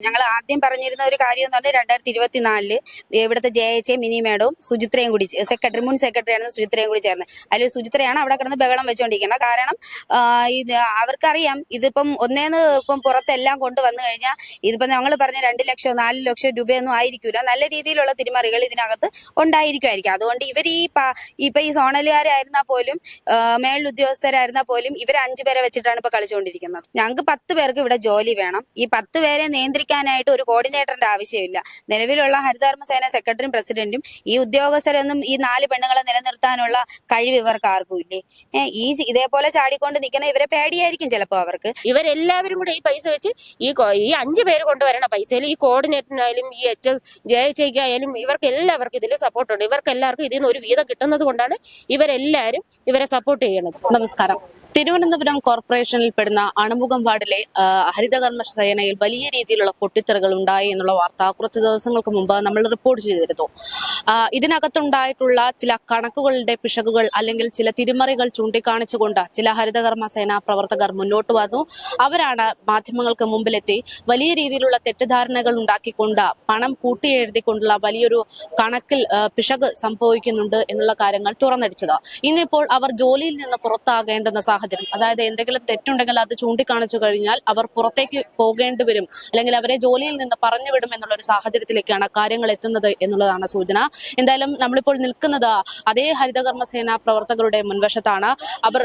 ഞങ്ങൾ ആദ്യം പറഞ്ഞിരുന്ന ഒരു കാര്യം എന്ന് പറഞ്ഞാൽ രണ്ടായിരത്തി ഇരുപത്തിനാലിൽ ഇവിടുത്തെ ജെ എച്ച് മിനി മേഡവും സുചിത്രയും കൂടി സെക്രട്ടറി മുൻ സെക്രട്ടറി ആണ് സുചിത്രയും കൂടി ചേർന്ന്. അതിൽ സുചിത്രയാണ് അവിടെ കിടന്ന് ബഹളം വെച്ചുകൊണ്ടിരിക്കുന്നത് കാരണം ഇത് അവർക്കറിയാം ഇതിപ്പം ഒന്നേന്ന് ഇപ്പം പുറത്തെല്ലാം കൊണ്ടുവന്നു കഴിഞ്ഞാൽ ഇതിപ്പം ഞങ്ങൾ പറഞ്ഞ രണ്ട് ലക്ഷം നാല് ലക്ഷം രൂപയൊന്നും ആയിരിക്കില്ല നല്ല രീതിയിലുള്ള തിരിമറികൾ ഇതിനകത്ത് ഉണ്ടായിരിക്കുമായിരിക്കും. അതുകൊണ്ട് ഇവർ ഈ ഇപ്പം ഈ സോണലുകാരായിരുന്നാൽ പോലും മേളിൽ ഉദ്യോഗസ്ഥരായിരുന്നാൽ പോലും ഇവർ അഞ്ചു പേരെ വെച്ചിട്ടാണ് ഇപ്പൊ കളിച്ചുകൊണ്ടിരിക്കുന്നത് ഞങ്ങൾക്ക് പത്ത് പേർക്ക് ഇവിടെ ജോലി വേണം. ഈ പത്ത് പേരെ നിയന്ത്രിക്കാനായിട്ട് ഒരു കോർഡിനേറ്ററിന്റെ ആവശ്യമില്ല. നിലവിലുള്ള ഹരിതകർമ്മസേന സെക്രട്ടറിയും പ്രസിഡന്റും ഈ ഉദ്യോഗസ്ഥരൊന്നും ഈ നാല് പെണ്ണുങ്ങളെ നിലനിർത്താനുള്ള കഴിവ് ഇവർക്ക് ആർക്കും ഇല്ലേ? ഈ ഇതേപോലെ ചാടിക്കൊണ്ട് നിൽക്കുന്ന ഇവരെ പേടിയായിരിക്കും ചിലപ്പോൾ അവർക്ക്. ഇവരെല്ലാവരും കൂടെ ഈ പൈസ വെച്ച് ഈ ഈ അഞ്ചു പേര് കൊണ്ടുവരണ പൈസയിൽ ഈ കോർഡിനേറ്ററിനായാലും ഈ എച്ച് ജെ എച്ച് ആയാലും ഇവർക്ക് എല്ലാവർക്കും ഇതിൽ സപ്പോർട്ട് ഉണ്ട്. ഇവർക്ക് എല്ലാവർക്കും ഇതിൽ നിന്ന് ഒരു വീതം കിട്ടുന്നത് കൊണ്ടാണ് ഇവരെല്ലാവരും ഇവരെ സപ്പോർട്ട് ചെയ്യണത്. നമസ്കാരം. തിരുവനന്തപുരം കോർപ്പറേഷനിൽ പെടുന്ന അണമുഖം വാർഡിലെ ഹരിതകർമ്മ സേനയിൽ വലിയ രീതിയിലുള്ള പൊട്ടിത്തെറികൾ ഉണ്ടായി എന്നുള്ള വാർത്ത കുറച്ച് ദിവസങ്ങൾക്ക് മുമ്പ് നമ്മൾ റിപ്പോർട്ട് ചെയ്തിരുന്നു. ഇതിനകത്തുണ്ടായിട്ടുള്ള ചില കണക്കുകളുടെ പിശകുകൾ അല്ലെങ്കിൽ ചില തിരിമറികൾ ചൂണ്ടിക്കാണിച്ചുകൊണ്ട് ചില ഹരിതകർമ്മ സേനാ പ്രവർത്തകർ മുന്നോട്ട് വന്നു. അവരാണ് മാധ്യമങ്ങൾക്ക് മുമ്പിലെത്തി വലിയ രീതിയിലുള്ള തെറ്റിദ്ധാരണകൾ ഉണ്ടാക്കിക്കൊണ്ട് പണം കൂട്ടിയെഴുതിക്കൊണ്ടുള്ള വലിയൊരു കണക്കിൽ പിശക് സംഭവിക്കുന്നുണ്ട് എന്നുള്ള കാര്യങ്ങൾ തുറന്നടിച്ചത്. ഇന്നിപ്പോൾ അവർ ജോലിയിൽ നിന്ന് പുറത്താകേണ്ടുന്ന സാഹചര്യം അതായത് എന്തെങ്കിലും തെറ്റുണ്ടെങ്കിൽ അത് ചൂണ്ടിക്കാണിച്ചു കഴിഞ്ഞാൽ അവർ പുറത്തേക്ക് പോകേണ്ടി വരും അല്ലെങ്കിൽ അവരെ ജോലിയിൽ നിന്ന് പറഞ്ഞു വിടും എന്നുള്ള ഒരു സാഹചര്യത്തിലേക്കാണ് കാര്യങ്ങൾ എത്തുന്നത് എന്നുള്ളതാണ് സൂചന. എന്തായാലും നമ്മളിപ്പോൾ നിൽക്കുന്നത് അതേ ഹരിതകർമ്മ സേനാ പ്രവർത്തകരുടെ മുൻവശത്താണ്. അവർ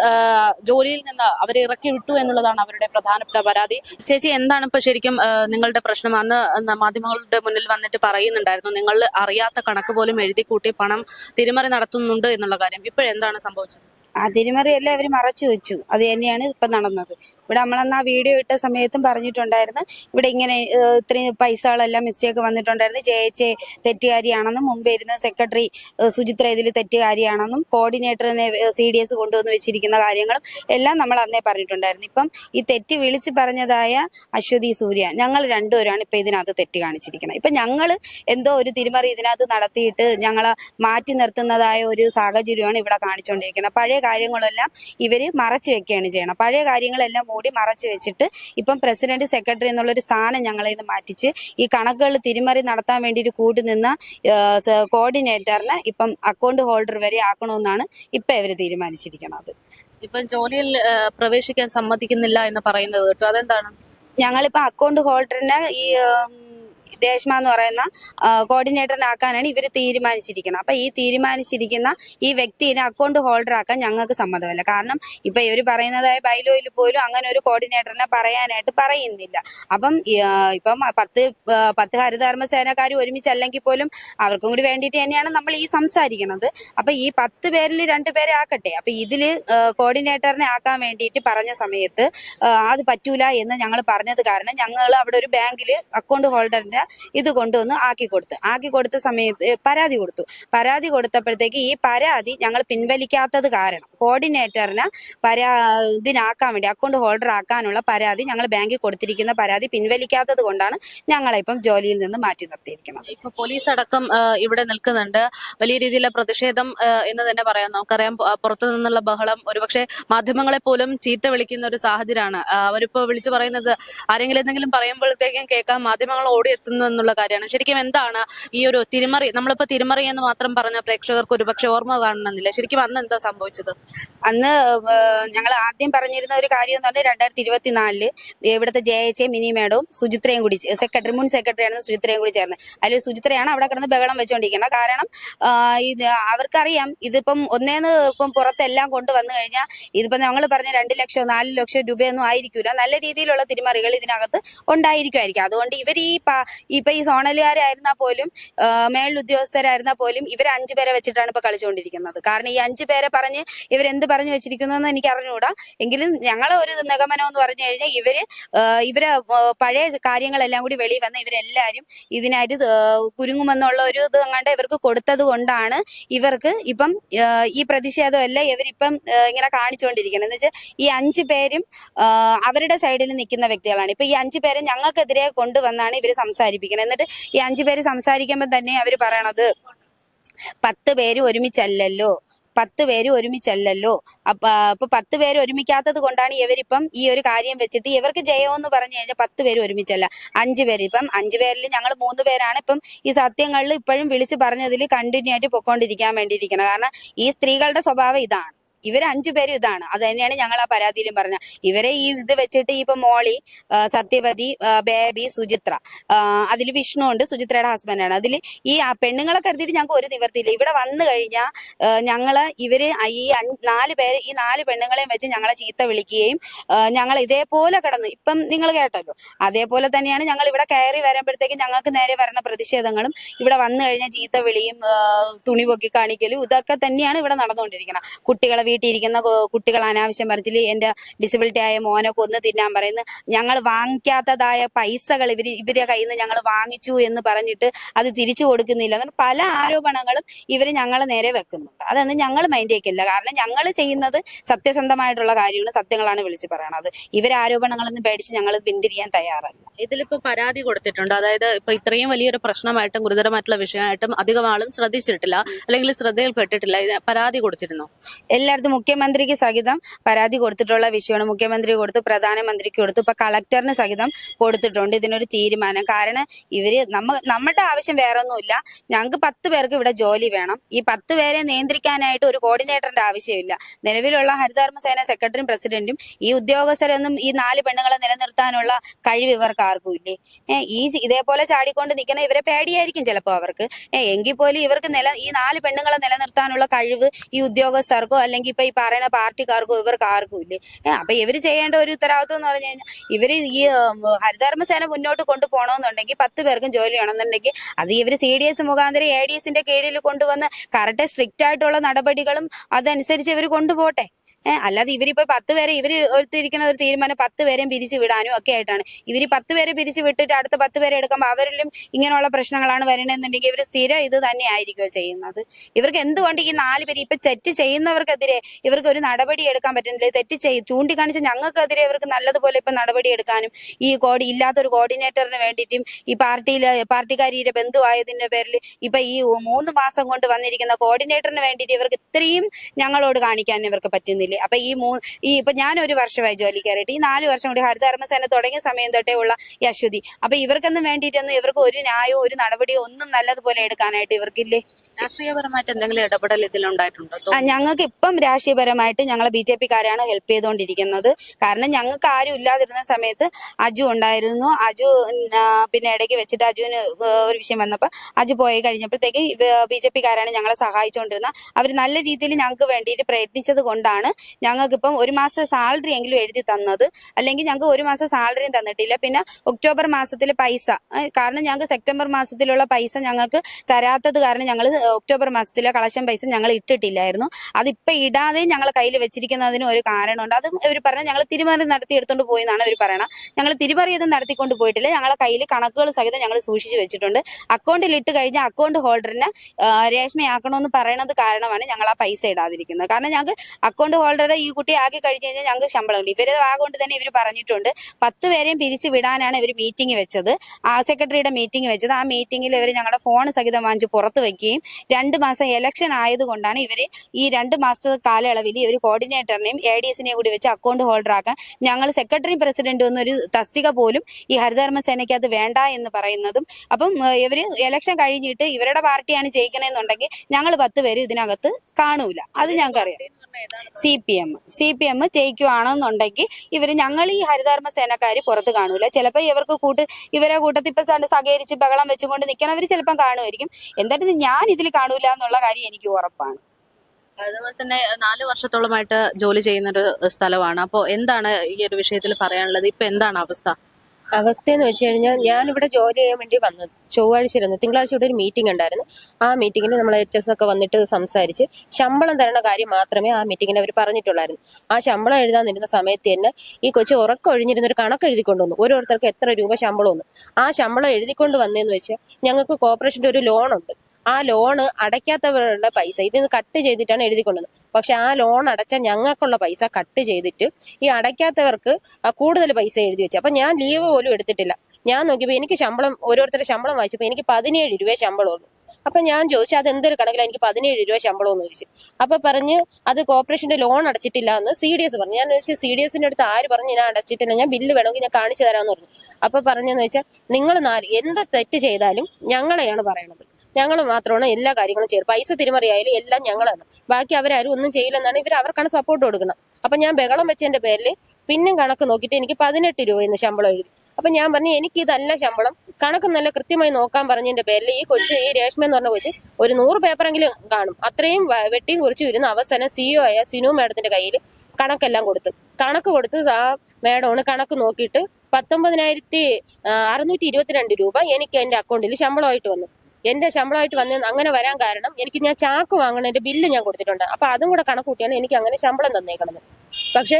ജോലിയിൽ നിന്ന് അവരെ ഇറക്കി വിട്ടു എന്നുള്ളതാണ് അവരുടെ പ്രധാനപ്പെട്ട പരാതി. ചേച്ചി എന്താണ് ഇപ്പൊ ശരിക്കും നിങ്ങളുടെ പ്രശ്നം? അന്ന് മാധ്യമങ്ങളുടെ മുന്നിൽ വന്നിട്ട് പറയുന്നുണ്ടായിരുന്നു നിങ്ങൾ അറിയാത്ത കണക്ക് പോലും എഴുതി കൂട്ടി പണം തിരിമറി നടത്തുന്നുണ്ട് എന്നുള്ള കാര്യം. ഇപ്പോഴെന്താണ് സംഭവിച്ചത്? ആ തിരിമറിയെല്ലാം അവർ മറച്ചു വെച്ചു. അത് തന്നെയാണ് ഇപ്പൊ നടന്നത്. ഇവിടെ നമ്മളന്ന് ആ വീഡിയോ ഇട്ട സമയത്തും പറഞ്ഞിട്ടുണ്ടായിരുന്നു. ഇവിടെ ഇങ്ങനെ ഇത്രയും പൈസകളെല്ലാം മിസ്റ്റേക്ക് വന്നിട്ടുണ്ടായിരുന്നു. ജെ എച്ച് തെറ്റുകാരിയാണെന്നും മുമ്പ് ഇരുന്ന സെക്രട്ടറി സുചിത്ര ഇതിൽ തെറ്റുകാരിയാണെന്നും കോർഡിനേറ്ററിനെ സി ഡി എസ് കൊണ്ടുവന്ന് വെച്ചിരിക്കുന്ന കാര്യങ്ങളും എല്ലാം നമ്മൾ അന്നേ പറഞ്ഞിട്ടുണ്ടായിരുന്നു. ഇപ്പം ഈ തെറ്റ് വിളിച്ച് പറഞ്ഞതായ അശ്വതി സൂര്യ ഞങ്ങൾ രണ്ടുപേരാണ് ഇപ്പൊ ഇതിനകത്ത് തെറ്റ് കാണിച്ചിരിക്കുന്നത്. ഇപ്പൊ ഞങ്ങൾ എന്തോ ഒരു തിരിമറി ഇതിനകത്ത് നടത്തിയിട്ട് ഞങ്ങളെ മാറ്റി നിർത്തുന്നതായ ഒരു സാഹചര്യമാണ് ഇവിടെ കാണിച്ചുകൊണ്ടിരിക്കുന്നത്. പഴയ കാര്യങ്ങളെല്ലാം ഇവർ മറച്ചു വെക്കുകയാണ് ചെയ്യണം പഴയ കാര്യങ്ങളെല്ലാം മൂടി മറച്ചു വെച്ചിട്ട് ഇപ്പം പ്രസിഡന്റ് സെക്രട്ടറി എന്നുള്ളൊരു സ്ഥാനം ഞങ്ങളെ ഇത് മാറ്റിച്ച് ഈ കണക്കുകൾ തിരിമറി നടത്താൻ വേണ്ടിയിട്ട് കൂട്ടി നിന്ന കോർഡിനേറ്ററിനെ ഇപ്പം അക്കൗണ്ട് ഹോൾഡർ വരെ ആക്കണമെന്നാണ് ഇപ്പം ഇവർ തീരുമാനിച്ചിരിക്കുന്നത്. ഇപ്പം ജോലിയിൽ പ്രവേശിക്കാൻ സമ്മതിക്കുന്നില്ല എന്ന് പറയുന്നത് കേട്ടോ. അതെന്താണ്? ഞങ്ങളിപ്പോ അക്കൗണ്ട് ഹോൾഡറിനെ ഈ രേഷ്മ എന്ന് പറയുന്ന കോർഡിനേറ്ററിനെ ആക്കാനാണ് ഇവർ തീരുമാനിച്ചിരിക്കുന്നത്. അപ്പം ഈ തീരുമാനിച്ചിരിക്കുന്ന ഈ വ്യക്തിയെ അക്കൗണ്ട് ഹോൾഡർ ആക്കാൻ ഞങ്ങൾക്ക് സമ്മതമല്ല. കാരണം ഇപ്പം ഇവർ പറയുന്നതായ ബൈലോയിൽ പോലും അങ്ങനെ ഒരു കോർഡിനേറ്ററിനെ പറയാനായിട്ട് പറയുന്നില്ല. അപ്പം ഇപ്പം പത്ത് പത്ത് ഹരിതകർമ്മ സേനക്കാർ ഒരുമിച്ചല്ലെങ്കിൽ പോലും അവർക്കും കൂടി വേണ്ടിയിട്ട് തന്നെയാണ് നമ്മൾ ഈ സംസാരിക്കുന്നത്. അപ്പം ഈ പത്ത് പേരിൽ രണ്ട് പേരെ ആക്കട്ടെ. അപ്പം ഇതിൽ കോർഡിനേറ്ററിനെ ആക്കാൻ വേണ്ടിയിട്ട് പറഞ്ഞ സമയത്ത് അത് പറ്റൂല എന്ന് ഞങ്ങൾ പറഞ്ഞത് കാരണം ഞങ്ങൾ അവിടെ ഒരു ബാങ്കിൽ അക്കൗണ്ട് ഹോൾഡറിന്റെ ഇത് കൊണ്ടുവന്ന് ആക്കി കൊടുത്ത്. ആക്കി കൊടുത്ത സമയത്ത് പരാതി കൊടുത്തു. പരാതി കൊടുത്തപ്പോഴത്തേക്ക് ഈ പരാതി ഞങ്ങൾ പിൻവലിക്കാത്തത് കാരണം കോർഡിനേറ്ററിന് പരാ ഇതിനാക്കാൻ വേണ്ടി അക്കൗണ്ട് ഹോൾഡർ ആക്കാനുള്ള പരാതി ഞങ്ങൾ ബാങ്കിൽ കൊടുത്തിരിക്കുന്ന പരാതി പിൻവലിക്കാത്തത് കൊണ്ടാണ് ഞങ്ങളെ ഇപ്പം ജോലിയിൽ നിന്ന് മാറ്റി നിർത്തിയിരിക്കുന്നത്. ഇപ്പൊ പോലീസ് അടക്കം ഇവിടെ നിൽക്കുന്നുണ്ട്. വലിയ രീതിയിലുള്ള പ്രതിഷേധം എന്ന് തന്നെ പറയാം. നമുക്കറിയാം പുറത്തു നിന്നുള്ള ബഹളം. ഒരുപക്ഷെ മാധ്യമങ്ങളെ പോലും ചീത്ത വിളിക്കുന്ന ഒരു സാഹചര്യമാണ്. അവരിപ്പോ വിളിച്ചു പറയുന്നത് ആരെങ്കിലും എന്തെങ്കിലും പറയുമ്പോഴത്തേക്കും കേൾക്കാം മാധ്യമങ്ങൾ ഓടിയെത്തുന്നു എന്നുള്ള കാര്യമാണ്. ശരിക്കും എന്താണ് ഈ ഒരു തിരിമറി നമ്മളിപ്പോ തിരിമറി എന്ന് മാത്രം പറഞ്ഞ പ്രേക്ഷകർക്ക് ഒരുപക്ഷെ ഓർമ്മ കാണണമെന്നില്ല ശരിക്കും അന്ന് എന്താ സംഭവിച്ചത്? അന്ന് ഞങ്ങൾ ആദ്യം പറഞ്ഞിരുന്ന ഒരു കാര്യം എന്ന് പറഞ്ഞാൽ രണ്ടായിരത്തി ഇരുപത്തിനാലിൽ ഇവിടുത്തെ ജെ എച്ച് എ മിനി മേഡവും സുചിത്രയും കൂടി സെക്രട്ടറി മുൻ സെക്രട്ടറി ആയിരുന്നു സുചിത്രയും കൂടി ചേർന്ന്. അതിൽ സുചിത്രയാണ് അവിടെ കിടന്ന് ബഹളം വെച്ചുകൊണ്ടിരിക്കുന്നത് കാരണം ഇത് അവർക്കറിയാം ഇതിപ്പം ഒന്നേന്ന് ഇപ്പം പുറത്തെല്ലാം കൊണ്ടുവന്നു കഴിഞ്ഞാൽ ഇതിപ്പം ഞങ്ങൾ പറഞ്ഞ രണ്ട് ലക്ഷം നാല് ലക്ഷം രൂപയൊന്നും ആയിരിക്കില്ല നല്ല രീതിയിലുള്ള തിരിമറികൾ ഇതിനകത്ത് ഉണ്ടായിരിക്കുമായിരിക്കും. അതുകൊണ്ട് ഇവർ ഈ ഇപ്പൊ ഈ സോണലുകാരായിരുന്നാൽ പോലും മേളിൽ ഉദ്യോഗസ്ഥരായിരുന്നാ പോലും ഇവർ അഞ്ചു പേരെ വെച്ചിട്ടാണ് ഇപ്പൊ കളിച്ചുകൊണ്ടിരിക്കുന്നത് കാരണം ഈ അഞ്ചു പേരെ പറഞ്ഞ് ഇവരെന്ത് പറഞ്ഞു വെച്ചിരിക്കുന്നു എന്ന് എനിക്ക് അറിഞ്ഞുകൂടാ എങ്കിലും ഞങ്ങളെ ഒരു നിഗമനം എന്ന് പറഞ്ഞു കഴിഞ്ഞാൽ ഇവർ ഇവരെ പഴയ കാര്യങ്ങളെല്ലാം കൂടി വെളിയിൽ വന്ന് ഇവരെല്ലാരും ഇതിനായിട്ട് കുരുങ്ങുമെന്നുള്ള ഒരു ഇത് അങ്ങാണ്ട് ഇവർക്ക് കൊടുത്തത് കൊണ്ടാണ് ഇവർക്ക് ഇപ്പം ഈ പ്രതിഷേധമല്ല ഇവരിപ്പം ഇങ്ങനെ കാണിച്ചുകൊണ്ടിരിക്കുന്നത് എന്ന് വെച്ചാൽ ഈ അഞ്ചു പേരും അവരുടെ സൈഡിൽ നിൽക്കുന്ന വ്യക്തികളാണ്. ഇപ്പൊ ഈ അഞ്ചു പേരും ഞങ്ങൾക്കെതിരെ കൊണ്ടുവന്നാണ് ഇവർ സംസാരിപ്പിക്കുന്നത് എന്നിട്ട് ഈ അഞ്ചു പേര് സംസാരിക്കുമ്പോൾ തന്നെ അവർ പറയണത് പത്ത് പേര് ഒരുമിച്ചല്ലല്ലോ പത്ത് പേര് ഒരുമിച്ചല്ലല്ലോ അപ്പൊ അപ്പൊ പത്ത് പേര് ഒരുമിക്കാത്തത് കൊണ്ടാണ് ഇവരിപ്പം ഈ ഒരു കാര്യം വെച്ചിട്ട് ഇവർക്ക് ജയമെന്ന് പറഞ്ഞു കഴിഞ്ഞാൽ പത്ത് പേര് ഒരുമിച്ചല്ല അഞ്ചു പേര്. ഇപ്പം അഞ്ചു പേരിൽ ഞങ്ങൾ മൂന്ന് പേരാണ്. ഇപ്പം ഈ സത്യങ്ങളിൽ ഇപ്പോഴും വിളിച്ച് പറഞ്ഞതിൽ കണ്ടിന്യൂ ആയിട്ട് പൊക്കോണ്ടിരിക്കാൻ വേണ്ടിയിരിക്കണം. കാരണം ഈ സ്ത്രീകളുടെ സ്വഭാവം ഇതാണ്. അഞ്ചു പേര് ഇതാണ്. അത് തന്നെയാണ് ഞങ്ങൾ ആ പരാതിയിലും പറഞ്ഞ. ഇവരെ ഈ ഇത് വെച്ചിട്ട് ഇപ്പൊ മോളി സത്യവതി ബേബി സുചിത്ര. അതിൽ വിഷ്ണു ഉണ്ട് സുചിത്രയുടെ ഹസ്ബൻഡാണ് അതിൽ ഈ പെണ്ണുങ്ങളെ കരുതിയിട്ട് ഞങ്ങൾക്ക് ഒരു നിവർത്തിയില്ല ഇവിടെ വന്നു കഴിഞ്ഞാൽ ഞങ്ങൾ ഇവർ ഈ നാല് പേര് ഈ നാല് പെണ്ണുങ്ങളെയും വെച്ച് ഞങ്ങളെ ചീത്ത വിളിക്കുകയും ഞങ്ങൾ ഇതേപോലെ കിടന്ന് ഇപ്പം നിങ്ങൾ കേട്ടല്ലോ. അതേപോലെ തന്നെയാണ് ഞങ്ങൾ ഇവിടെ കയറി വരുമ്പോഴത്തേക്കും ഞങ്ങൾക്ക് നേരെ വരണ പ്രതിഷേധങ്ങളും ഇവിടെ വന്നു കഴിഞ്ഞാൽ ചീത്ത വിളിയും തുണി പൊക്കി കാണിക്കലും ഇതൊക്കെ തന്നെയാണ് ഇവിടെ നടന്നുകൊണ്ടിരിക്കുന്നത് കുട്ടികളെ കു- കുട്ടികൾ അനാവശ്യം പറിച്ചിൽ എന്റെ ഡിസബിലിറ്റി ആയ മോനെ കൊന്നു തിന്നാൻ പറയുന്നു. ഞങ്ങൾ വാങ്ങിക്കാത്തതായ പൈസകൾ ഇവർ ഇവരെ കയ്യിൽ നിന്ന് ഞങ്ങൾ വാങ്ങിച്ചു എന്ന് പറഞ്ഞിട്ട് അത് തിരിച്ചു കൊടുക്കുന്നില്ല അങ്ങനെ പല ആരോപണങ്ങളും ഇവർ ഞങ്ങളെ നേരെ വെക്കുന്നുണ്ട്. അതൊന്നും ഞങ്ങൾ മൈൻഡ് ചെയ്യില്ല കാരണം ഞങ്ങൾ ചെയ്യുന്നത് സത്യസന്ധമായിട്ടുള്ള കാര്യങ്ങൾ സത്യങ്ങളാണ് വിളിച്ച് പറയണത്. ഇവരെ ആരോപണങ്ങളൊന്നും പേടിച്ച് ഞങ്ങൾ പിന്തിരിയാൻ തയ്യാറല്ല. ഇതിലിപ്പോ പരാതി കൊടുത്തിട്ടുണ്ട്. അതായത് ഇപ്പൊ ഇത്രയും വലിയൊരു പ്രശ്നമായിട്ടും ഗുരുതരമായിട്ടുള്ള വിഷയമായിട്ടും അധികം ആളും ശ്രദ്ധിച്ചിട്ടില്ല. അല്ലെങ്കിൽ ശ്രദ്ധയിൽപ്പെട്ടിട്ടില്ല. പരാതി കൊടുത്തിരുന്നു? എല്ലായിടത്തും മുഖ്യമന്ത്രിക്ക് സഹിതം പരാതി കൊടുത്തിട്ടുള്ള വിഷയമാണ്. മുഖ്യമന്ത്രി കൊടുത്തു പ്രധാനമന്ത്രിക്ക് കൊടുത്തു. ഇപ്പൊ കളക്ടറിന് സഹിതം കൊടുത്തിട്ടുണ്ട് ഇതിനൊരു തീരുമാനം. കാരണം ഇവർ നമ്മ നമ്മുടെ ആവശ്യം വേറെ ഒന്നുമില്ല ഞങ്ങൾക്ക് പത്ത് പേർക്ക് ഇവിടെ ജോലി വേണം. ഈ പത്ത് പേരെ നിയന്ത്രിക്കാനായിട്ട് ഒരു കോർഡിനേറ്ററിന്റെ ആവശ്യമില്ല. നിലവിലുള്ള ഹരിതകർമ്മസേന സെക്രട്ടറിയും പ്രസിഡന്റും ഈ ഉദ്യോഗസ്ഥരൊന്നും ഈ നാല് പെണ്ണുങ്ങളെ നിലനിർത്താനുള്ള കഴിവ് ഇവർക്ക് ആർക്കും ഇല്ലേ? ഈ ഇതേപോലെ ചാടിക്കൊണ്ട് നിൽക്കുന്ന ഇവരെ പേടിയായിരിക്കും ചിലപ്പോൾ അവർക്ക്. എങ്കിൽ പോലും ഇവർക്ക് നില ഈ നാല് പെണ്ണുങ്ങളെ നിലനിർത്താനുള്ള കഴിവ് ഈ ഉദ്യോഗസ്ഥർക്കോ അല്ലെങ്കിൽ ഇപ്പൊ ഈ പറയുന്ന പാർട്ടിക്കാർക്കും ഇവർക്ക് ആർക്കും ഇല്ലേ? ഏഹ് അപ്പൊ ഇവർ ചെയ്യേണ്ട ഒരു ഉത്തരവാദിത്വം എന്ന് പറഞ്ഞു കഴിഞ്ഞാൽ ഇവർ ഈ ഹരിതകർമ്മസേന മുന്നോട്ട് കൊണ്ടുപോകണമെന്നുണ്ടെങ്കിൽ പത്ത് പേർക്കും ജോലി വേണമെന്നുണ്ടെങ്കിൽ അത് ഇവർ സി ഡി എസ് മുഖാന്തരം എ ഡി എസിന്റെ കീഴിൽ കൊണ്ടുവന്ന് കറക്റ്റ് സ്ട്രിക്റ്റ് ആയിട്ടുള്ള നടപടികളും അതനുസരിച്ച് ഇവർ കൊണ്ടുപോട്ടെ. അല്ലാതെ ഇവരിപ്പോ പത്ത് പേരെ ഇവർ എടുത്തിരിക്കുന്ന ഒരു തീരുമാനം പത്ത് പേരെയും പിരിച്ചു വിടാനും ഒക്കെ ആയിട്ടാണ്. ഇവർ പത്ത് പേരെ പിരിച്ചു വിട്ടിട്ട് അടുത്ത പത്ത് പേരെ എടുക്കുമ്പോൾ അവരിലും ഇങ്ങനെയുള്ള പ്രശ്നങ്ങളാണ് വരണമെന്നുണ്ടെങ്കിൽ ഇവർ സ്ഥിരം ഇത് തന്നെ ആയിരിക്കുമോ ചെയ്യുന്നത്. ഇവർക്ക് എന്തുകൊണ്ട് ഈ നാല് പേര് ഇപ്പൊ തെറ്റ് ചെയ്യുന്നവർക്കെതിരെ ഇവർക്ക് ഒരു നടപടി എടുക്കാൻ പറ്റുന്നില്ല. തെറ്റ് ചെയ് ചൂണ്ടിക്കാണിച്ച ഞങ്ങൾക്കെതിരെ ഇവർക്ക് നല്ലതുപോലെ ഇപ്പൊ നടപടി എടുക്കാനും ഈ കോടി ഇല്ലാത്തൊരു കോർഡിനേറ്ററിന് വേണ്ടിയിട്ടും ഈ പാർട്ടിയിലെ പാർട്ടിക്കാരിയുടെ ബന്ധുവായതിന്റെ പേരിൽ ഇപ്പൊ ഈ മൂന്ന് മാസം കൊണ്ട് വന്നിരിക്കുന്ന കോർഡിനേറ്ററിന് വേണ്ടിയിട്ട് ഇവർക്ക് ഇത്രയും ഞങ്ങളോട് കാണിക്കാൻ ഇവർക്ക് പറ്റുന്നില്ല. അപ്പൊ ഈ മൂന്ന് ഈ ഇപ്പൊ ഞാൻ ഒരു വർഷമായി ജോലി കയറിയിട്ട് ഈ നാല് വർഷം കൂടി ഹരിതകർമ്മസേന തുടങ്ങിയ സമയം തൊട്ടേ ഉള്ള ഈ അശ്വതി. അപ്പൊ ഇവർക്കൊന്നും വേണ്ടിയിട്ടൊന്നും ഇവർക്ക് ഒരു ന്യായവും ഒരു നടപടിയോ ഒന്നും നല്ലതുപോലെ എടുക്കാനായിട്ട് ഇവർക്കില്ലേ? രാഷ്ട്രീയപരമായിട്ട് എന്തെങ്കിലും ഇടപെടൽ ഇതിലുണ്ടായിട്ടുണ്ടോ? ഞങ്ങൾക്ക് ഇപ്പം രാഷ്ട്രീയപരമായിട്ട് ഞങ്ങളെ ബി ജെ പിക്കാരാണ് ഹെൽപ്പ് ചെയ്തുകൊണ്ടിരിക്കുന്നത്. കാരണം ഞങ്ങൾക്ക് ആരും ഇല്ലാതിരുന്ന സമയത്ത് അജു ഉണ്ടായിരുന്നു. അജു പിന്നെ ഇടയ്ക്ക് വെച്ചിട്ട് അജുവിന് ഒരു വിഷയം വന്നപ്പോൾ അജു പോയി കഴിഞ്ഞപ്പോഴത്തേക്ക് ബി ജെ പിക്കാരാണ് ഞങ്ങളെ സഹായിച്ചുകൊണ്ടിരുന്നത്. അവർ നല്ല രീതിയിൽ ഞങ്ങൾക്ക് വേണ്ടിയിട്ട് പ്രയത്നിച്ചത് കൊണ്ടാണ് ഞങ്ങൾക്കിപ്പം ഒരു മാസത്തെ സാലറി എങ്കിലും എഴുതി തന്നത്. അല്ലെങ്കിൽ ഞങ്ങൾക്ക് ഒരു മാസം സാലറിയും തന്നിട്ടില്ല. പിന്നെ ഒക്ടോബർ മാസത്തിലെ പൈസ. കാരണം ഞങ്ങൾക്ക് സെപ്റ്റംബർ മാസത്തിലുള്ള പൈസ ഞങ്ങൾക്ക് തരാത്തത് കാരണം ഞങ്ങൾ ഒക്ടോബർ മാസത്തിലെ കളക്ഷൻ പൈസ ഞങ്ങൾ ഇട്ടിട്ടില്ലായിരുന്നു. അതിപ്പോൾ ഇടാതെ ഞങ്ങൾ കയ്യിൽ വെച്ചിരിക്കുന്നതിന് ഒരു കാരണമുണ്ട്. അത് ഇവർ പറഞ്ഞാൽ ഞങ്ങൾ തിരുമറി നടത്തി എടുത്തോണ്ട് പോയി ഇവർ പറയണം. ഞങ്ങൾ തിരുമറിയത് നടത്തിക്കൊണ്ട് പോയിട്ടില്ല. ഞങ്ങളെ കയ്യിൽ കണക്കുകൾ സഹിതം ഞങ്ങൾ സൂക്ഷിച്ച് വെച്ചിട്ടുണ്ട്. അക്കൗണ്ടിൽ ഇട്ട് കഴിഞ്ഞാൽ അക്കൗണ്ട് ഹോൾഡറിനെ രേഷ്മയാക്കണമെന്ന് പറയണത് കാരണമാണ് ഞങ്ങൾ ആ പൈസ ഇടാതിരിക്കുന്നത്. കാരണം ഞങ്ങൾക്ക് അക്കൗണ്ട് ഹോൾഡറെ ഈ കുട്ടി ആക്കി കഴിഞ്ഞ് കഴിഞ്ഞാൽ ഞങ്ങൾക്ക് ശമ്പളം ഇവർ ആകൊണ്ട് തന്നെ ഇവർ പറഞ്ഞിട്ടുണ്ട് പത്ത് പേരെയും പിരിച്ചു വിടാനാണ് ഇവർ മീറ്റിംഗ് വെച്ചത്. ആ സെക്രട്ടറിയുടെ മീറ്റിംഗ് വെച്ചത്. ആ മീറ്റിംഗിൽ ഇവർ ഞങ്ങളുടെ ഫോൺ സഹിതം വാങ്ങിച്ച് പുറത്ത് വയ്ക്കുകയും രണ്ട് മാസം ഇലക്ഷൻ ആയതുകൊണ്ടാണ് ഇവർ ഈ രണ്ട് മാസത്തെ കാലയളവിൽ ഒരു കോർഡിനേറ്ററിനെയും എ ഡി എസിനെയും കൂടി വെച്ച് അക്കൗണ്ട് ഹോൾഡർ ആക്കാൻ ഞങ്ങൾ സെക്രട്ടറി പ്രസിഡന്റ് ഒന്നും ഒരു തസ്തിക പോലും ഈ ഹരിതകർമ്മ സേനയ്ക്കകത്ത് വേണ്ട എന്ന് പറയുന്നതും അപ്പം ഇവർ ഇവർ ഇലക്ഷൻ കഴിഞ്ഞിട്ട് ഇവരുടെ പാർട്ടിയാണ് ജയിക്കണമെന്നുണ്ടെങ്കിൽ ഞങ്ങൾ പത്ത് പേര് ഇതിനകത്ത് കാണൂല. അത് ഞങ്ങൾക്കറിയാം. C P M C P M ജയിക്കുവാണെന്നുണ്ടെങ്കിൽ ഇവർ ഞങ്ങൾ ഈ ഹരിതകർമ്മ സേനക്കാര് പുറത്ത് കാണൂല. ചിലപ്പോൾ ഇവർക്ക് കൂട്ട് ഇവരെ കൂട്ടത്തിൽ ഇപ്പൊ തന്നെ സഹകരിച്ച് ബഹളം വെച്ചുകൊണ്ട് നിൽക്കണവർ ചിലപ്പം കാണുമായിരിക്കും. എന്തായാലും ഞാൻ ഇതിൽ കാണൂല എന്നുള്ള കാര്യം എനിക്ക് ഉറപ്പാണ്. അതുപോലെ തന്നെ നാല് വർഷത്തോളമായിട്ട് ജോലി ചെയ്യുന്ന ഒരു സ്ഥലമാണ്. അപ്പോൾ എന്താണ് ഈ ഒരു വിഷയത്തിൽ പറയാനുള്ളത്? ഇപ്പൊ എന്താണ് അവസ്ഥ? അവസ്ഥ എന്ന് വെച്ച് കഴിഞ്ഞാൽ ഞാനിവിടെ ജോലി ചെയ്യാൻ വേണ്ടി വന്നത് ചൊവ്വാഴ്ച ഇരുന്നു. തിങ്കളാഴ്ച ഇവിടെ ഒരു മീറ്റിംഗ് ഉണ്ടായിരുന്നു. ആ മീറ്റിങ്ങിന് നമ്മൾ എച്ച് എസ് ഒക്കെ വന്നിട്ട് സംസാരിച്ച് ശമ്പളം തരണ കാര്യം മാത്രമേ ആ മീറ്റിങ്ങിന് അവർ പറഞ്ഞിട്ടുള്ളായിരുന്നു. ആ ശമ്പളം എഴുതാൻ നിന്ന സമയത്ത് തന്നെ ഈ കൊച്ചു ഉറക്കം ഒഴിഞ്ഞിരുന്ന ഒരു കണക്ക് എഴുതിക്കൊണ്ട് വന്നു ഓരോരുത്തർക്ക് എത്ര രൂപ ശമ്പളം ഒന്ന് ആ ശമ്പളം എഴുതിക്കൊണ്ട് വന്നതെന്ന് വെച്ചാൽ ഞങ്ങൾക്ക് കോർപ്പറേഷന്റെ ഒരു ലോൺ ഉണ്ട്. ആ ലോണ് അടയ്ക്കാത്തവരുടെ പൈസ ഇതിന് കട്ട് ചെയ്തിട്ടാണ് എഴുതിക്കൊണ്ടത്. പക്ഷെ ആ ലോൺ അടച്ച ഞങ്ങൾക്കുള്ള പൈസ കട്ട് ചെയ്തിട്ട് ഈ അടയ്ക്കാത്തവർക്ക് കൂടുതൽ പൈസ എഴുതി വെച്ചു. അപ്പൊ ഞാൻ ലീവ് പോലും എടുത്തിട്ടില്ല. ഞാൻ നോക്കിയപ്പോൾ എനിക്ക് ശമ്പളം ഓരോരുത്തരുടെ ശമ്പളം വായിച്ചപ്പോൾ എനിക്ക് പതിനേഴ് രൂപ ശമ്പളം ഉള്ളൂ അപ്പൊ ഞാൻ ചോദിച്ചു അത് എന്തൊരു കണക്കിലാണ് എനിക്ക് പതിനേഴ് രൂപ ശമ്പളം എന്ന് ചോദിച്ചു. അപ്പൊ പറഞ്ഞ് അത് കോർപ്പറേഷന്റെ ലോൺ അടച്ചിട്ടില്ല എന്ന് സി ഡി എസ് പറഞ്ഞു. ഞാൻ ചോദിച്ചു സി ഡി എസിന്റെ അടുത്ത് ആര് പറഞ്ഞു ഞാൻ അടച്ചിട്ടില്ല? ഞാൻ ബില്ല് വേണമെങ്കിൽ ഞാൻ കാണിച്ചു തരാമെന്ന് പറഞ്ഞു. അപ്പൊ പറഞ്ഞെന്ന് വെച്ചാൽ നിങ്ങൾ നാല് എന്ത് തെറ്റ് ചെയ്താലും ഞങ്ങളെയാണ് പറയണത്. ഞങ്ങൾ മാത്രമാണ് എല്ലാ കാര്യങ്ങളും ചെയ്യുന്നത് പൈസ തിരിമറിയായാലും എല്ലാം ഞങ്ങളാണ്. ബാക്കി അവരാരും ഒന്നും ചെയ്യില്ലെന്നാണ് ഇവർ അവർക്കാണ് സപ്പോർട്ട് കൊടുക്കണം അപ്പൊ ഞാൻ ബഹളം വെച്ചതിന്റെ പേരിൽ പിന്നും കണക്ക് നോക്കിയിട്ട് എനിക്ക് പതിനെട്ട് രൂപ ഇന്ന് ശമ്പളം എഴുതി. അപ്പൊ ഞാൻ പറഞ്ഞു എനിക്ക് ഇതല്ല ശമ്പളം. കണക്ക് നല്ല കൃത്യമായി നോക്കാൻ പറഞ്ഞതിന്റെ പേരിൽ ഈ കൊച്ച് ഈ രേഷ്മ എന്ന് പറഞ്ഞ കൊച്ച് ഒരു നൂറ് പേപ്പറെങ്കിലും കാണും. അത്രയും വെട്ടിയും കുറിച്ച് വരുന്ന അവസാനം സിഇഒ ആയ സിനു മാഡത്തിന്റെ കയ്യിൽ കണക്കെല്ലാം കൊടുത്തു. കണക്ക് കൊടുത്ത് ആ മാഡമാണ് കണക്ക് നോക്കിയിട്ട് പത്തൊമ്പതിനായിരത്തി അറുന്നൂറ്റി ഇരുപത്തിരണ്ട് രൂപ എനിക്ക് എന്റെ അക്കൗണ്ടിൽ ശമ്പളമായിട്ട് വന്നു. എന്റെ ശമ്പളമായിട്ട് വന്ന് അങ്ങനെ വരാൻ കാരണം എനിക്ക് ഞാൻ ചാക്ക് വാങ്ങണതിന്റെ ബില്ല് ഞാൻ കൊടുത്തിട്ടുണ്ട്. അപ്പൊ അതും കൂടെ കണക്ക് കൂട്ടിയാണ് എനിക്ക് അങ്ങനെ ശമ്പളം തന്നേക്കണത്. പക്ഷെ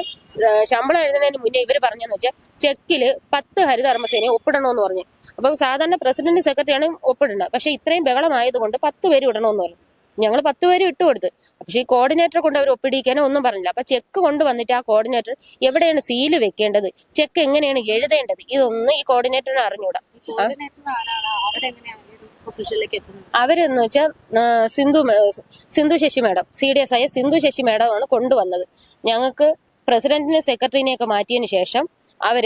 ശമ്പളം എഴുതുന്നതിന് മുന്നേ ഇവർ പറഞ്ഞെന്ന് വെച്ചാൽ ചെക്കിൽ പത്ത് ഹരിതകർമ്മസേനയെ ഒപ്പിടണമെന്ന് പറഞ്ഞു. അപ്പൊ സാധാരണ പ്രസിഡന്റ് സെക്രട്ടറിയാണ് ഒപ്പിടേണ്ടത്. പക്ഷെ ഇത്രയും ബഹളമായതുകൊണ്ട് പത്ത് പേര് ഇടണമെന്ന് പറഞ്ഞു. ഞങ്ങൾ പത്ത് പേര് ഇട്ട് കൊടുത്ത്. പക്ഷെ ഈ കോർഡിനേറ്ററെ കൊണ്ട് അവർ ഒപ്പിടിക്കാനോ ഒന്നും പറഞ്ഞില്ല. അപ്പൊ ചെക്ക് കൊണ്ടുവന്നിട്ട് ആ കോർഡിനേറ്റർ എവിടെയാണ് സീൽ വെക്കേണ്ടത്? ചെക്ക് എങ്ങനെയാണ് എഴുതേണ്ടത്? ഇതൊന്നും ഈ കോർഡിനേറ്ററിന് അറിഞ്ഞൂടാ. പൊസിഷനിലേക്ക് എത്തുന്നത്? അവരെന്ന് വെച്ചാൽ Sindhu Sindhu Sasi madam C D S ആയ സിന്ധു ശശി മേഡമാണ് കൊണ്ടുവന്നത്. ഞങ്ങൾക്ക് പ്രസിഡന്റിനെ സെക്രട്ടറിനെയൊക്കെ മാറ്റിയതിന് ശേഷം അവർ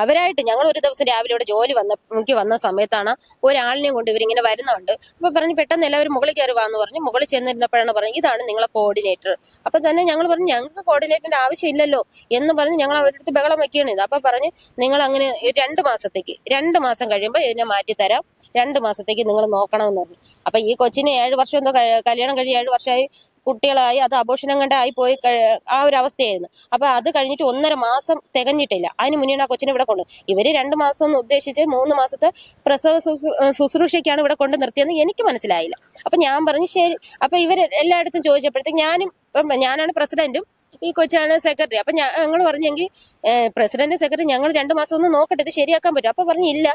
അവരായിട്ട് ഞങ്ങൾ ഒരു ദിവസം രാവിലെ ഇവിടെ ജോലി വന്ന എനിക്ക് വന്ന സമയത്താണ് ഒരാളിനെയും കൊണ്ട് ഇവരിങ്ങനെ വരുന്നുണ്ട്. അപ്പൊ പറഞ്ഞു പെട്ടെന്ന് എല്ലാവരും മുകളിൽ കയറി വാന്ന് പറഞ്ഞു. മുകളിൽ ചെന്നിരുന്നപ്പോഴാണ് പറഞ്ഞു ഇതാണ് നിങ്ങളെ കോർഡിനേറ്റർ. അപ്പൊ തന്നെ ഞങ്ങൾ പറഞ്ഞു ഞങ്ങൾക്ക് കോർഡിനേറ്ററിന്റെ ആവശ്യമില്ലല്ലോ. എന്ന് പറഞ്ഞ് ഞങ്ങൾ അവരുടെ അടുത്ത് ബഹളം വെക്കുകയാണ് ഇത് അപ്പൊ പറഞ്ഞ് നിങ്ങൾ അങ്ങനെ രണ്ട് മാസത്തേക്ക് രണ്ട് മാസം കഴിയുമ്പോൾ ഇതിനെ മാറ്റി തരാം. രണ്ട് മാസത്തേക്ക് നിങ്ങൾ നോക്കണമെന്ന് പറഞ്ഞു. അപ്പൊ ഈ കൊച്ചിന് ഏഴ് വർഷം എന്തോ കല്യാണം കഴിഞ്ഞ് ഏഴ് വർഷമായി. കുട്ടികളായി അത് അപോഷണം കണ്ടായി പോയി ആ ഒരു അവസ്ഥയായിരുന്നു. അപ്പൊ അത് കഴിഞ്ഞിട്ട് ഒന്നര മാസം തികഞ്ഞിട്ടില്ല. അതിന് മുന്നേ ആ കൊച്ചിനെ ഇവിടെ കൊണ്ടു ഇവർ രണ്ട് മാസം എന്ന് ഉദ്ദേശിച്ച് മൂന്ന് മാസത്തെ പ്രസവ ശുശ്രൂ- ശുശ്രൂഷയ്ക്കാണ് ഇവിടെ കൊണ്ട് നിർത്തിയെന്ന് എനിക്ക് മനസ്സിലായില്ല. അപ്പൊ ഞാൻ പറഞ്ഞു ശരി. അപ്പൊ ഇവർ എല്ലായിടത്തും ചോദിച്ചപ്പോഴത്തേക്ക് ഞാനും ഞാനാണ് പ്രസിഡന്റും ഈ കൊച്ചാണ് സെക്രട്ടറി അപ്പൊ ഞങ്ങൾ പറഞ്ഞെങ്കിൽ പ്രസിഡന്റ് സെക്രട്ടറി ഞങ്ങൾ രണ്ട് മാസം ഒന്ന് നോക്കട്ടെ ഇത് ശരിയാക്കാൻ പറ്റും. അപ്പൊ പറഞ്ഞു ഇല്ല.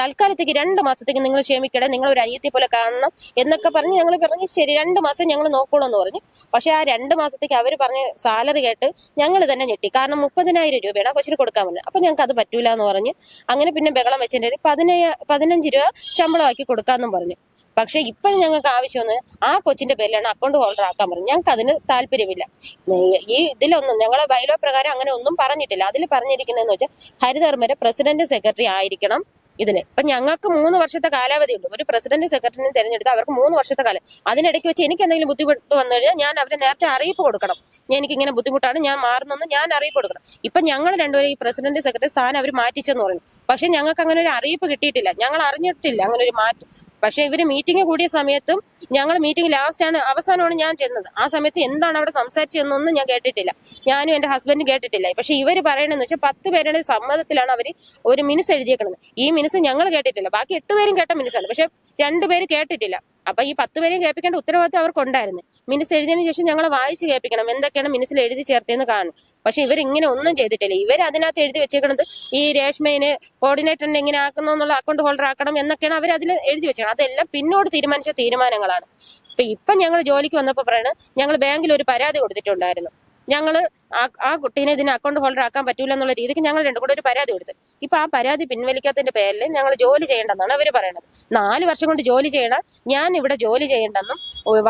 തൽക്കാലത്തേക്ക് രണ്ട് മാസത്തേക്ക് നിങ്ങൾ ക്ഷമിക്കണേ നിങ്ങൾ ഒരു അനിയത്തി പോലെ കാണണം എന്നൊക്കെ പറഞ്ഞ് ഞങ്ങൾ പറഞ്ഞു ശരി രണ്ട് മാസം ഞങ്ങൾ നോക്കണമെന്ന് പറഞ്ഞു. പക്ഷെ ആ രണ്ട് മാസത്തേക്ക് അവർ പറഞ്ഞ സാലറി കേട്ട് ഞങ്ങൾ തന്നെ ഞെട്ടി. കാരണം മുപ്പതിനായിരം രൂപയാണ് കൊച്ചിന് കൊടുക്കാൻ പറ്റുന്നത് അപ്പൊ ഞങ്ങൾക്ക് അത് പറ്റൂല എന്ന് പറഞ്ഞ് അങ്ങനെ പിന്നെ ബഹളം വെച്ചിട്ടുണ്ടെങ്കിൽ പതിനയ്യ പതിനഞ്ച് രൂപ ശമ്പളമാക്കി കൊടുക്കാമെന്നും പറഞ്ഞു. പക്ഷെ ഇപ്പോഴും ഞങ്ങൾക്ക് ആവശ്യമെന്ന് ആ കൊച്ചിന്റെ പേരിലാണ് അക്കൗണ്ട് ഹോൾഡർ ആക്കാൻ പറഞ്ഞു ഞങ്ങൾക്ക് അതിന് താല്പര്യമില്ല. ഈ ഇതിലൊന്നും ഞങ്ങളെ ബൈലോ പ്രകാരം അങ്ങനെ ഒന്നും പറഞ്ഞിട്ടില്ല. അതിൽ പറഞ്ഞിരിക്കുന്നതെന്ന് വെച്ചാൽ ഹരിധർമ്മരെ പ്രസിഡന്റ് സെക്രട്ടറി ആയിരിക്കണം ഇതിന്. ഇപ്പൊ ഞങ്ങൾക്ക് മൂന്ന് വർഷത്തെ കാലാവധി ഉണ്ട്. ഒരു പ്രസിഡന്റ് സെക്രട്ടറിനെ തിരഞ്ഞെടുത്ത് അവർക്ക് മൂന്ന് വർഷത്തെ കാലം. അതിനിടയ്ക്ക് വെച്ച് എനിക്ക് എന്തെങ്കിലും ബുദ്ധിമുട്ട് വന്നു കഴിഞ്ഞാൽ ഞാൻ അവരെ നേരത്തെ അറിയിപ്പ് കൊടുക്കണം. എനിക്ക് ഇങ്ങനെ ബുദ്ധിമുട്ടാണ് ഞാൻ മാറുന്നെന്ന് ഞാൻ അറിയിപ്പ് കൊടുക്കണം. ഇപ്പൊ ഞങ്ങൾ രണ്ടുപേരും ഈ പ്രസിഡന്റ് സെക്രട്ടറി സ്ഥാനം അവർ മാറ്റിച്ചെന്ന് പറഞ്ഞു പക്ഷെ ഞങ്ങൾക്ക് അങ്ങനെ ഒരു അറിയിപ്പ് കിട്ടിയിട്ടില്ല. ഞങ്ങൾ അറിഞ്ഞിട്ടില്ല അങ്ങനെ ഒരു മാറ്റം. പക്ഷെ ഇവർ മീറ്റിംഗ് കൂടിയ സമയത്തും ഞങ്ങൾ മീറ്റിംഗ് ലാസ്റ്റ് ആണ് അവസാനമാണ് ഞാൻ ചെന്നത്. ആ സമയത്ത് എന്താണ് അവിടെ സംസാരിച്ചതെന്നൊന്നും ഞാൻ കേട്ടിട്ടില്ല. ഞാനും എന്റെ ഹസ്ബൻഡും കേട്ടിട്ടില്ല. പക്ഷെ ഇവർ പറയണെന്ന് വെച്ചാൽ പത്ത് പേരുടെ സമ്മതത്തിലാണ് അവർ ഒരു മിനിസ് എഴുതിയേക്കുന്നത് ഈ മിനിസ് ഞങ്ങൾ കേട്ടിട്ടില്ല. ബാക്കി എട്ട് പേരും കേട്ട മിനിസാണ് പക്ഷെ രണ്ടുപേര് കേട്ടിട്ടില്ല. അപ്പൊ ഈ പത്ത് പേരെയും കേൾപ്പിക്കേണ്ട ഉത്തരവാദിത്വം അവർക്കുണ്ടായിരുന്നു. മിനിസ് എഴുതിയതിനു ശേഷം ഞങ്ങൾ വായിച്ച് കേൾപ്പിക്കണം. എന്തൊക്കെയാണ് മിനിസിൽ എഴുതി ചേർത്തേന്ന് കാണും പക്ഷെ ഇവർ ഇങ്ങനെ ഒന്നും ചെയ്തിട്ടില്ല. ഇവർ അതിനകത്ത് എഴുതി വെച്ചേക്കണത് ഈ രേഷ്മയിന് കോർഡിനേറ്ററിനെ എങ്ങനെ ആക്കുന്നു എന്നുള്ള അക്കൗണ്ട് ഹോൾഡർ ആക്കണം എന്നൊക്കെയാണ് അവർ അതിൽ എഴുതി വെച്ചേക്കണം അതെല്ലാം പിന്നോട് തീരുമാനിച്ച തീരുമാനങ്ങളാണ്. അപ്പൊ ഇപ്പൊ ഞങ്ങൾ ജോലിക്ക് വന്നപ്പോ പറയണത് ഞങ്ങൾ ബാങ്കിൽ ഒരു പരാതി കൊടുത്തിട്ടുണ്ടായിരുന്നു. ഞങ്ങൾ ആ കുട്ടീനെ ഇതിന് അക്കൗണ്ട് ഹോൾഡർ ആക്കാൻ പറ്റൂല എന്നുള്ള രീതിക്ക് ഞങ്ങൾ രണ്ടും കൂടെ ഒരു പരാതി കൊടുത്തു. ഇപ്പൊ ആ പരാതി പിൻവലിക്കാത്തതിന്റെ പേരിൽ ഞങ്ങൾ ജോലി ചെയ്യേണ്ടെന്നാണ് അവർ പറയുന്നത് നാല് വർഷം കൊണ്ട് ജോലി ചെയ്യണം ഞാൻ ഇവിടെ ജോലി ചെയ്യേണ്ടെന്നും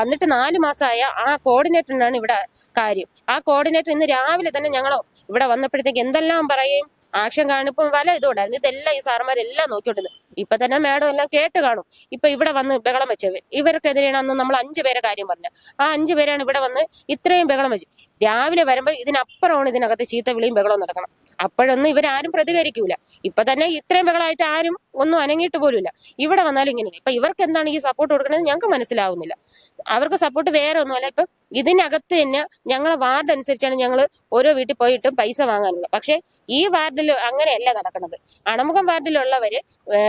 വന്നിട്ട് നാല് മാസമായ ആ കോർഡിനേറ്ററിനാണ് ഇവിടെ കാര്യം. ആ കോർഡിനേറ്റർ ഇന്ന് രാവിലെ തന്നെ ഞങ്ങൾ ഇവിടെ വന്നപ്പോഴത്തേക്ക് എന്തെല്ലാം പറയും? ആക്ഷൻ കാണിപ്പം വല ഇതുണ്ടായിരുന്നു ഇതെല്ലാം ഈ സാറന്മാരെല്ലാം നോക്കിക്കൊണ്ടിരുന്നു. ഇപ്പൊ തന്നെ മാഡം എല്ലാം കേട്ട് കാണും. ഇപ്പൊ ഇവിടെ വന്ന് ബഹളം വെച്ചവർ ഇവർക്കെതിരെയാണ് അന്ന് നമ്മൾ അഞ്ചു പേരെ കാര്യം പറഞ്ഞത്. ആ അഞ്ചു പേരാണ് ഇവിടെ വന്ന് ഇത്രയും ബഹളം വെച്ചു. രാവിലെ വരുമ്പോൾ ഇതിനപ്പുറമാണ് ഇതിനകത്ത് ചീത്ത വിളിയും ബഹളവും നടക്കണം അപ്പോഴൊന്നും ഇവരാരും പ്രതികരിക്കൂല. ഇപ്പൊ തന്നെ ഇത്രയും ബഹളമായിട്ട് ആരും ഒന്നും അനങ്ങിയിട്ട് പോലുമില്ല. ഇവിടെ വന്നാലും ഇങ്ങനെ ഇപ്പൊ ഇവർക്ക് എന്താണ് ഈ സപ്പോർട്ട് കൊടുക്കുന്നത് ഞങ്ങൾക്ക് മനസ്സിലാവുന്നില്ല. അവർക്ക് സപ്പോർട്ട് വേറെ ഒന്നുമല്ല ഇപ്പൊ ഇതിനകത്ത് തന്നെ ഞങ്ങളെ വാർഡ് അനുസരിച്ചാണ് ഞങ്ങൾ ഓരോ വീട്ടിൽ പോയിട്ടും പൈസ വാങ്ങാനുള്ളത്. പക്ഷെ ഈ വാർഡിൽ അങ്ങനെയല്ല നടക്കുന്നത് അണമുഖം വാർഡിലുള്ളവര്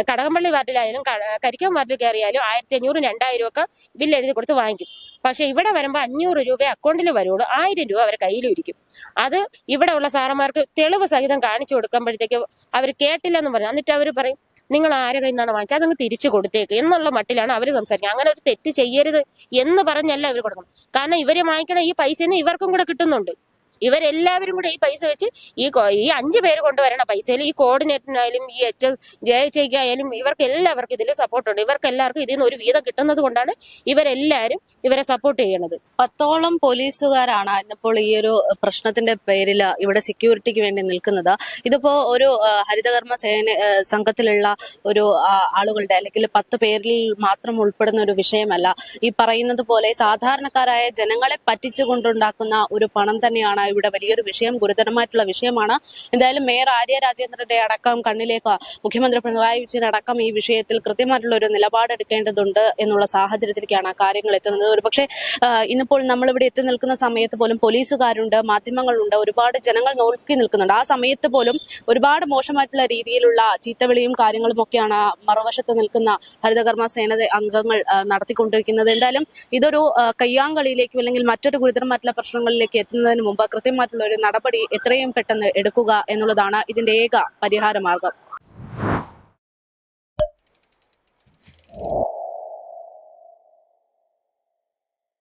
കടകംപള്ളി വാർഡിലായാലും കരിക്കം വാർഡിൽ കയറിയാലും ആയിരത്തി അഞ്ഞൂറ് രണ്ടായിരം ഒക്കെ ബില്ല് എഴുതി കൊടുത്ത് വാങ്ങിക്കും. പക്ഷെ ഇവിടെ വരുമ്പോൾ അഞ്ഞൂറ് രൂപ അക്കൗണ്ടിൽ വരുള്ളൂ. ആയിരം രൂപ അവരെ കയ്യിലും ഇരിക്കും അത് ഇവിടെ ഉള്ള സാറന്മാർക്ക് തെളിവ് സഹിതം കാണിച്ചു കൊടുക്കുമ്പോഴത്തേക്ക് അവർ കേട്ടില്ല എന്ന് പറഞ്ഞു എന്നിട്ട് അവർ പറയും നിങ്ങൾ ആരെ കയ്യിൽ നിന്നാണ് വാങ്ങിച്ചത്? അതങ്ങ് തിരിച്ചു കൊടുത്തേക്ക്. എന്നുള്ള മട്ടിലാണ് അവർ സംസാരിക്കുക അങ്ങനെ ഒരു തെറ്റ് ചെയ്യരുത് എന്ന് പറഞ്ഞല്ല അവർ കൊടുക്കണം കാരണം ഇവരെ വാങ്ങിക്കണ ഈ പൈസ ഇവർക്കും കൂടെ കിട്ടുന്നുണ്ട്. ഇവരെല്ലാവരും കൂടെ ഈ പൈസ വെച്ച് ഈ ഈ അഞ്ച് പേര് കൊണ്ടുവരണ പൈസയിൽ ഈ കോർഡിനേറ്ററിനായാലും ഈ എച്ച് ജെ എച്ച് ഐക്കായാലും ഇവർക്ക് എല്ലാവർക്കും ഇതിൽ സപ്പോർട്ടുണ്ട്. ഇവർക്ക് എല്ലാവർക്കും ഇതിൽ നിന്ന് ഒരു വീതം കിട്ടുന്നത് കൊണ്ടാണ് ഇവരെല്ലാവരും ഇവരെ സപ്പോർട്ട് ചെയ്യണത്. പത്തോളം പോലീസുകാരാണ് ഇന്നിപ്പോൾ ഈ ഒരു പ്രശ്നത്തിന്റെ പേരിൽ ഇവിടെ സെക്യൂരിറ്റിക്ക് വേണ്ടി നിൽക്കുന്നത്. ഇതിപ്പോ ഒരു ഹരിതകർമ്മ സേന സംഘത്തിലുള്ള ഒരു ആളുകളുടെ അല്ലെങ്കിൽ പത്ത് പേരിൽ മാത്രം ഉൾപ്പെടുന്ന ഒരു വിഷയമല്ല. ഈ പറയുന്നത് പോലെ സാധാരണക്കാരായ ജനങ്ങളെ പറ്റിച്ചുകൊണ്ടുണ്ടാക്കുന്ന ഒരു പണം തന്നെയാണ് ഇവിടെ വലിയൊരു വിഷയം ഗുരുതരമായിട്ടുള്ള വിഷയമാണ്. എന്തായാലും മേയർ ആര്യ രാജേന്ദ്രന്റെ അടക്കം കണ്ണിലേക്ക് മുഖ്യമന്ത്രി പിണറായി വിജയൻ അടക്കം ഈ വിഷയത്തിൽ കൃത്യമായിട്ടുള്ള ഒരു നിലപാടെടുക്കേണ്ടതുണ്ട് എന്നുള്ള സാഹചര്യത്തിലേക്കാണ് കാര്യങ്ങൾ എത്തുന്നത്. ഒരുപക്ഷെ ഇന്നിപ്പോൾ നമ്മളിവിടെ എത്തി നിൽക്കുന്ന സമയത്ത് പോലും പോലീസുകാരുണ്ട് മാധ്യമങ്ങളുണ്ട് ഒരുപാട് ജനങ്ങൾ നോക്കി നിൽക്കുന്നുണ്ട്. ആ സമയത്ത് പോലും ഒരുപാട് മോശമായിട്ടുള്ള രീതിയിലുള്ള ചീത്തവിളിയും കാര്യങ്ങളും ഒക്കെയാണ് മറുവശത്ത് നിൽക്കുന്ന ഹരിതകർമ്മ സേന അംഗങ്ങൾ നടത്തിക്കൊണ്ടിരിക്കുന്നത്. എന്തായാലും ഇതൊരു കയ്യാങ്കളിയിലേക്കും അല്ലെങ്കിൽ മറ്റൊരു ഗുരുതരമായിട്ടുള്ള പ്രശ്നങ്ങളിലേക്ക് എത്തുന്നതിന് മുമ്പ് കൃത്യമായിട്ടുള്ള ഒരു നടപടി എത്രയും പെട്ടെന്ന് എടുക്കുക എന്നുള്ളതാണ് ഇതിന്റെ ഏക പരിഹാര മാർഗം